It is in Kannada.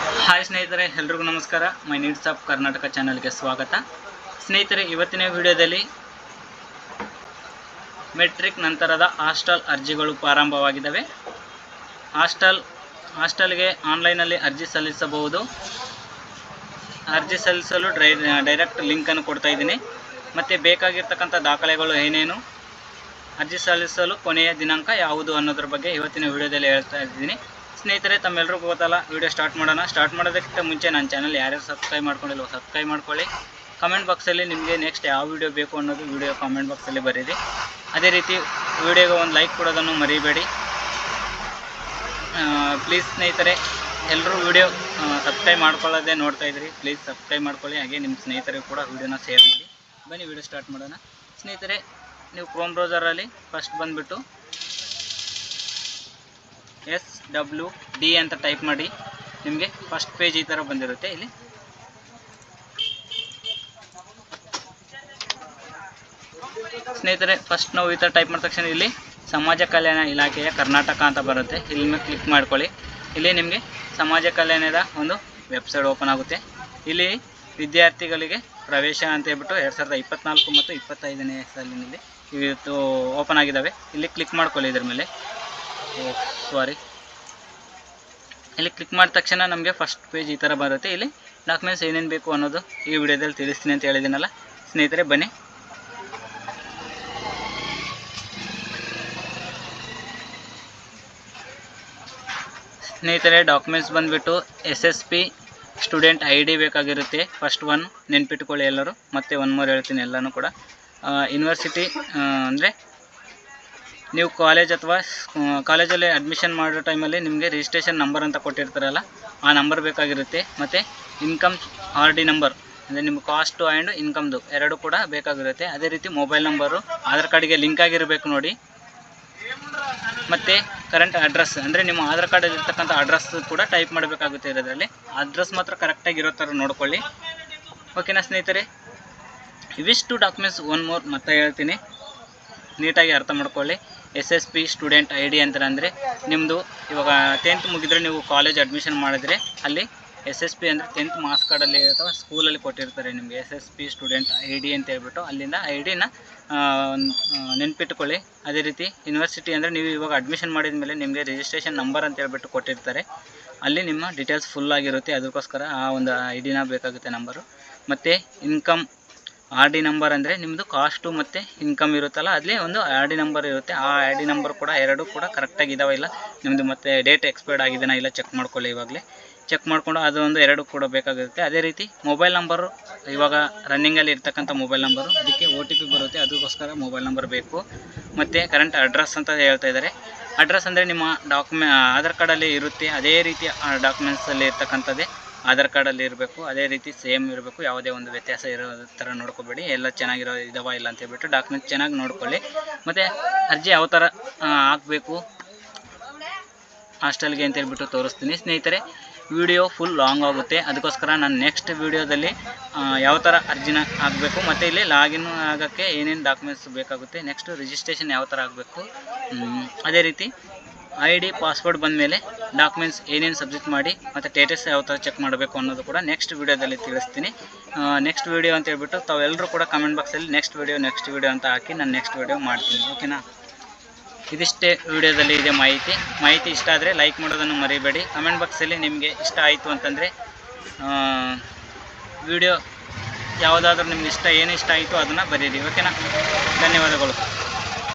ಹಾಯ್ ಸ್ನೇಹಿತರೆ, ಎಲ್ರಿಗೂ ನಮಸ್ಕಾರ. ಮೈ ನೀಡ್ಸ್ ಆಫ್ ಕರ್ನಾಟಕ ಚಾನಲ್ಗೆ ಸ್ವಾಗತ. ಸ್ನೇಹಿತರೆ, ಇವತ್ತಿನ ವಿಡಿಯೋದಲ್ಲಿ ಮೆಟ್ರಿಕ್ ನಂತರದ ಹಾಸ್ಟೆಲ್ ಅರ್ಜಿಗಳು ಪ್ರಾರಂಭವಾಗಿದ್ದಾವೆ. ಹಾಸ್ಟೆಲ್, ಹಾಸ್ಟೆಲ್ಗೆ ಆನ್ಲೈನಲ್ಲಿ ಅರ್ಜಿ ಸಲ್ಲಿಸಬಹುದು. ಅರ್ಜಿ ಸಲ್ಲಿಸಲು ಡ್ರೈ ಡೈರೆಕ್ಟ್ ಲಿಂಕನ್ನು ಕೊಡ್ತಾ ಇದ್ದೀನಿ. ಮತ್ತು ಬೇಕಾಗಿರ್ತಕ್ಕಂಥ ದಾಖಲೆಗಳು ಏನೇನು, ಅರ್ಜಿ ಸಲ್ಲಿಸಲು ಕೊನೆಯ ದಿನಾಂಕ ಯಾವುದು ಅನ್ನೋದ್ರ ಬಗ್ಗೆ ಇವತ್ತಿನ ವಿಡಿಯೋದಲ್ಲಿ ಹೇಳ್ತಾ ಇದ್ದೀನಿ. ಸ್ನೇಹಿತರೆ ತಮ್ಮೆಲ್ಲರಿಗೂ ಗೊತ್ತಲ್ಲ, ವಿಡಿಯೋ ಸ್ಟಾರ್ಟ್ ಮಾಡೋಣ. ಸ್ಟಾರ್ಟ್ ಮಾಡೋದಕ್ಕಿಂತ ಮುಂಚೆ ನನ್ನ ಚಾನಲ್ ಯಾರ್ಯಾರು ಸಬ್ಸ್ಕ್ರೈಬ್ ಮಾಡ್ಕೊಂಡಿಲ್ಲ ಸಬ್ಸ್ಕ್ರೈಬ್ ಮಾಡ್ಕೊಳ್ಳಿ. ಕಮೆಂಟ್ ಬಾಕ್ಸಲ್ಲಿ ನಿಮಗೆ ನೆಕ್ಸ್ಟ್ ಯಾವ ವಿಡಿಯೋ ಬೇಕು ಅನ್ನೋದು ವಿಡಿಯೋ ಕಾಮೆಂಟ್ ಬಾಕ್ಸಲ್ಲಿ ಬರೀರಿ. ಅದೇ ರೀತಿ ವಿಡಿಯೋಗೆ ಒಂದು ಲೈಕ್ ಕೊಡೋದನ್ನು ಮರಿಬೇಡಿ. ಪ್ಲೀಸ್ ಸ್ನೇಹಿತರೆ ಎಲ್ಲರೂ ವಿಡಿಯೋ ಸಬ್ಸ್ಕ್ರೈಬ್ ಮಾಡ್ಕೊಳ್ಳೋದೇ ನೋಡ್ತಾ ಇದ್ರಿ. ಪ್ಲೀಸ್ ಸಬ್ಸ್ಕ್ರೈಬ್ ಮಾಡ್ಕೊಳ್ಳಿ. ಹಾಗೆ ನಿಮ್ಮ ಸ್ನೇಹಿತರಿಗೂ ಕೂಡ ವಿಡಿಯೋನ ಶೇರ್ ಮಾಡಿ. ಬನ್ನಿ, ವಿಡಿಯೋ ಸ್ಟಾರ್ಟ್ ಮಾಡೋಣ. ಸ್ನೇಹಿತರೆ, ನೀವು ಕ್ರೋಮ್ ಬ್ರೌಸರಲ್ಲಿ ಫಸ್ಟ್ ಬಂದುಬಿಟ್ಟು ಎಸ್ ಡಬ್ಲ್ಯೂ ಡಿ ಅಂತ ಟೈಪ್ ಮಾಡಿ ನಿಮಗೆ ಫಸ್ಟ್ ಪೇಜ್ ಈ ಥರ ಬಂದಿರುತ್ತೆ ಇಲ್ಲಿ. ಸ್ನೇಹಿತರೆ ಫಸ್ಟ್ ನಾವು ಈ ಥರ ಟೈಪ್ ಮಾಡಿದ ತಕ್ಷಣ ಇಲ್ಲಿ ಸಮಾಜ ಕಲ್ಯಾಣ ಇಲಾಖೆಯ ಕರ್ನಾಟಕ ಅಂತ ಬರುತ್ತೆ. ಇಲ್ಲಿ ಮೇಲೆ ಕ್ಲಿಕ್ ಮಾಡ್ಕೊಳ್ಳಿ. ಇಲ್ಲಿ ನಿಮಗೆ ಸಮಾಜ ಕಲ್ಯಾಣದ ಒಂದು ವೆಬ್ಸೈಟ್ ಓಪನ್ ಆಗುತ್ತೆ. ಇಲ್ಲಿ ವಿದ್ಯಾರ್ಥಿಗಳಿಗೆ ಪ್ರವೇಶ ಅಂತ ಹೇಳ್ಬಿಟ್ಟು ಎರಡು ಸಾವಿರದ ಇಪ್ಪತ್ನಾಲ್ಕು ಮತ್ತು ಇಪ್ಪತ್ತೈದನೇ ಸಾಲಿನಲ್ಲಿ ಇವತ್ತು ಓಪನ್ ಆಗಿದ್ದಾವೆ. ಇಲ್ಲಿ ಕ್ಲಿಕ್ ಮಾಡ್ಕೊಳ್ಳಿ ಇದ್ರ ಮೇಲೆ. ಸಾರಿ ಇಲ್ಲಿ ಕ್ಲಿಕ್ ಮಾಡಿದ ತಕ್ಷಣ ನಮಗೆ ಫಸ್ಟ್ ಪೇಜ್ ಈ ಥರ ಬರುತ್ತೆ. ಇಲ್ಲಿ ಡಾಕ್ಯುಮೆಂಟ್ಸ್ ಏನೇನು ಬೇಕು ಅನ್ನೋದು ಈ ವಿಡಿಯೋದಲ್ಲಿ ತಿಳಿಸ್ತೀನಿ ಅಂತ ಹೇಳಿದ್ದೀನಲ್ಲ. ಸ್ನೇಹಿತರೆ, ಬನ್ನಿ. ಸ್ನೇಹಿತರೆ ಡಾಕ್ಯುಮೆಂಟ್ಸ್ ಬಂದುಬಿಟ್ಟು S S P student I D ಬೇಕಾಗಿರುತ್ತೆ. ಫಸ್ಟ್ ಒನ್ ನೆನ್ಪಿಟ್ಕೊಳ್ಳಿ ಎಲ್ಲರೂ. ಮತ್ತೆ ಒನ್ ಮೋರ್ ಹೇಳ್ತೀನಿ ಎಲ್ಲನೂ ಕೂಡ. ಯೂನಿವರ್ಸಿಟಿ ಅಂದರೆ ನೀವು ಕಾಲೇಜ್ ಅಥವಾ ಕಾಲೇಜಲ್ಲಿ ಅಡ್ಮಿಷನ್ ಮಾಡೋ ಟೈಮಲ್ಲಿ ನಿಮಗೆ ರಿಜಿಸ್ಟ್ರೇಷನ್ ನಂಬರ್ ಅಂತ ಕೊಟ್ಟಿರ್ತಾರಲ್ಲ, ಆ ನಂಬರ್ ಬೇಕಾಗಿರುತ್ತೆ. ಮತ್ತು ಇನ್ಕಮ್ ಆರ್ ಡಿ ನಂಬರ್ ಅಂದರೆ ನಿಮ್ಮ ಕಾಸ್ಟು ಆ್ಯಂಡ್ ಇನ್ಕಮ್ದು ಎರಡು ಕೂಡ ಬೇಕಾಗಿರುತ್ತೆ. ಅದೇ ರೀತಿ ಮೊಬೈಲ್ ನಂಬರು ಆಧಾರ್ ಕಾರ್ಡಿಗೆ ಲಿಂಕ್ ಆಗಿರಬೇಕು ನೋಡಿ. ಮತ್ತು ಕರೆಂಟ್ ಅಡ್ರೆಸ್ ಅಂದರೆ ನಿಮ್ಮ ಆಧಾರ್ ಕಾರ್ಡಲ್ಲಿ ಇರ್ತಕ್ಕಂಥ ಅಡ್ರೆಸ್ ಕೂಡ ಟೈಪ್ ಮಾಡಬೇಕಾಗುತ್ತೆ ಇರೋದ್ರಲ್ಲಿ. ಅಡ್ರೆಸ್ ಮಾತ್ರ ಕರೆಕ್ಟಾಗಿ ಇರೋ ಥರ ನೋಡ್ಕೊಳ್ಳಿ. ಓಕೆನಾ ಸ್ನೇಹಿತರೆ, ಇವಿಷ್ಟು ಡಾಕ್ಯುಮೆಂಟ್ಸ್ ಒನ್ ಮೋರ್ ಮತ್ತೆ ಹೇಳ್ತೀನಿ. ನೀಟಾಗಿ ಅರ್ಥ ಮಾಡ್ಕೊಳ್ಳಿ. S S P student I D ಅಂತಾರೆ ಅಂದರೆ ನಿಮ್ಮದು ಇವಾಗ ಟೆಂತ್ ಮುಗಿದ್ರೆ ನೀವು ಕಾಲೇಜ್ ಅಡ್ಮಿಷನ್ ಮಾಡಿದ್ರೆ ಅಲ್ಲಿ ಎಸ್ ಎಸ್ ಪಿ ಅಂದರೆ ಟೆಂತ್ ಮಾರ್ಕ್ಸ್ ಕಾರ್ಡಲ್ಲಿ ಅಥವಾ ಸ್ಕೂಲಲ್ಲಿ ಕೊಟ್ಟಿರ್ತಾರೆ ನಿಮಗೆ S S P student I D ಅಂತ ಹೇಳ್ಬಿಟ್ಟು. ಅಲ್ಲಿಂದ ಐ ಡಿನ ನೆನ್ಪಿಟ್ಕೊಳ್ಳಿ. ಅದೇ ರೀತಿ ಯೂನಿವರ್ಸಿಟಿ ಅಂದರೆ ನೀವು ಇವಾಗ ಅಡ್ಮಿಷನ್ ಮಾಡಿದ ಮೇಲೆ ನಿಮಗೆ ರಿಜಿಸ್ಟ್ರೇಷನ್ ನಂಬರ್ ಅಂತ ಹೇಳ್ಬಿಟ್ಟು ಕೊಟ್ಟಿರ್ತಾರೆ. ಅಲ್ಲಿ ನಿಮ್ಮ ಡೀಟೇಲ್ಸ್ ಫುಲ್ ಆಗಿರುತ್ತೆ. ಅದಕ್ಕೋಸ್ಕರ ಆ ಒಂದು ಐ ಡಿನ ಬೇಕಾಗುತ್ತೆ ನಂಬರು ಮತ್ತು ಇನ್ಕಮ್ ಆರ್ ಡಿ ನಂಬರ್ ಅಂದರೆ ನಿಮ್ಮದು ಕಾಸ್ಟು ಮತ್ತು ಇನ್ಕಮ್ ಇರುತ್ತಲ್ಲ ಅಲ್ಲಿ ಒಂದು ಆರ್ ಡಿ ನಂಬರ್ ಇರುತ್ತೆ. ಆ ಆರ್ ಡಿ ನಂಬರ್ ಕೂಡ ಎರಡೂ ಕೂಡ ಕರೆಕ್ಟಾಗಿ ಇದಾವೆ ಇಲ್ಲ? ನಿಮ್ಮದು ಮತ್ತೆ ಡೇಟ್ ಎಕ್ಸ್ಪೈರ್ಡ್ ಆಗಿದೆನಾ ಇಲ್ಲ ಚೆಕ್ ಮಾಡ್ಕೊಳ್ಳಿ ಇವಾಗಲೇ. ಚೆಕ್ ಮಾಡಿಕೊಂಡು ಅದು ಒಂದು ಎರಡು ಕೂಡ ಬೇಕಾಗಿರುತ್ತೆ. ಅದೇ ರೀತಿ ಮೊಬೈಲ್ ನಂಬರು ಇವಾಗ ರನ್ನಿಂಗಲ್ಲಿ ಇರ್ತಕ್ಕಂಥ ಮೊಬೈಲ್ ನಂಬರು ಅದಕ್ಕೆ ಒ ಟಿ ಪಿ ಬರುತ್ತೆ. ಅದಕ್ಕೋಸ್ಕರ ಮೊಬೈಲ್ ನಂಬರ್ ಬೇಕು. ಮತ್ತು ಕರೆಂಟ್ ಅಡ್ರೆಸ್ ಅಂತ ಹೇಳ್ತಾ ಇದ್ದಾರೆ ಅಡ್ರೆಸ್ ಅಂದರೆ ನಿಮ್ಮ ಡಾಕ್ಯುಮೆ ಆಧಾರ್ ಕಾರ್ಡಲ್ಲಿ ಇರುತ್ತೆ. ಅದೇ ರೀತಿ ಡಾಕ್ಯುಮೆಂಟ್ಸಲ್ಲಿ ಇರ್ತಕ್ಕಂಥದ್ದೇ. ಆಧಾರ್ ಕಾರ್ಡಲ್ಲಿ ಇರಬೇಕು, ಅದೇ ರೀತಿ ಸೇಮ್ ಇರಬೇಕು, ಯಾವುದೇ ಒಂದು ವ್ಯತ್ಯಾಸ ಇರೋ ಥರ ನೋಡ್ಕೋಬೇಡಿ. ಎಲ್ಲ ಚೆನ್ನಾಗಿರೋ ಇದಾವ ಇಲ್ಲ ಅಂತ ಹೇಳ್ಬಿಟ್ಟು ಡಾಕ್ಯುಮೆಂಟ್ ಚೆನ್ನಾಗಿ ನೋಡ್ಕೊಳ್ಳಿ. ಮತ್ತು ಅರ್ಜಿ ಯಾವ ಥರ ಹಾಕಬೇಕು? ಹಾಸ್ಟೆಲ್ಗೆ ಅಂತ ಹೇಳ್ಬಿಟ್ಟು ತೋರಿಸ್ತೀನಿ. ಸ್ನೇಹಿತರೆ ವಿಡಿಯೋ ಫುಲ್ ಲಾಂಗ್ ಆಗುತ್ತೆ. ಅದಕ್ಕೋಸ್ಕರ ನಾನು ನೆಕ್ಸ್ಟ್ ವಿಡಿಯೋದಲ್ಲಿ ಯಾವ ಥರ ಅರ್ಜಿನ ಹಾಕಬೇಕು, ಮತ್ತು ಇಲ್ಲಿ ಲಾಗಿನ್ ಆಗೋಕ್ಕೆ ಏನೇನು ಡಾಕ್ಯುಮೆಂಟ್ಸ್ ಬೇಕಾಗುತ್ತೆ ನೆಕ್ಸ್ಟ್ ರಿಜಿಸ್ಟ್ರೇಷನ್ ಯಾವ ಥರ ಆಗಬೇಕು ಅದೇ ರೀತಿ ಐ ಡಿ, ಪಾಸ್ವರ್ಡ್ ಬಂದಮೇಲೆ ಡಾಕ್ಯುಮೆಂಟ್ಸ್ ಏನೇನು ಸಬ್ಮಿಟ್ ಮಾಡಿ ಮತ್ತು ಸ್ಟೇಟಸ್ ಯಾವ ಥರ ಚೆಕ್ ಮಾಡಬೇಕು ಅನ್ನೋದು ಕೂಡ ನೆಕ್ಸ್ಟ್ ವೀಡಿಯೋದಲ್ಲಿ ತಿಳಿಸ್ತೀನಿ. ನೆಕ್ಸ್ಟ್ ವೀಡಿಯೋ ಅಂತ ಹೇಳ್ಬಿಟ್ಟು ತಾವೆಲ್ಲರೂ ಕೂಡ ಕಮೆಂಟ್ ಬಾಕ್ಸಲ್ಲಿ ನೆಕ್ಸ್ಟ್ ವೀಡಿಯೋ ನೆಕ್ಸ್ಟ್ ವೀಡಿಯೋ ಅಂತ ಹಾಕಿ ನಾನು ನೆಕ್ಸ್ಟ್ ವೀಡಿಯೋ ಮಾಡ್ತೀನಿ ಓಕೆನಾ ಇದಿಷ್ಟೇ ವಿಡಿಯೋದಲ್ಲಿ ಇದೆ ಮಾಹಿತಿ. ಮಾಹಿತಿ ಇಷ್ಟ ಆದರೆ ಲೈಕ್ ಮಾಡೋದನ್ನು ಮರಿಬೇಡಿ. ಕಮೆಂಟ್ ಬಾಕ್ಸಲ್ಲಿ ನಿಮಗೆ ಇಷ್ಟ ಆಯಿತು ಅಂತಂದರೆ ವಿಡಿಯೋ ಯಾವುದಾದ್ರೂ ನಿಮ್ಗೆ ಇಷ್ಟ, ಏನು ಇಷ್ಟ ಆಯಿತು ಅದನ್ನು ಬರೀರಿ ಓಕೆನಾ ಧನ್ಯವಾದಗಳು.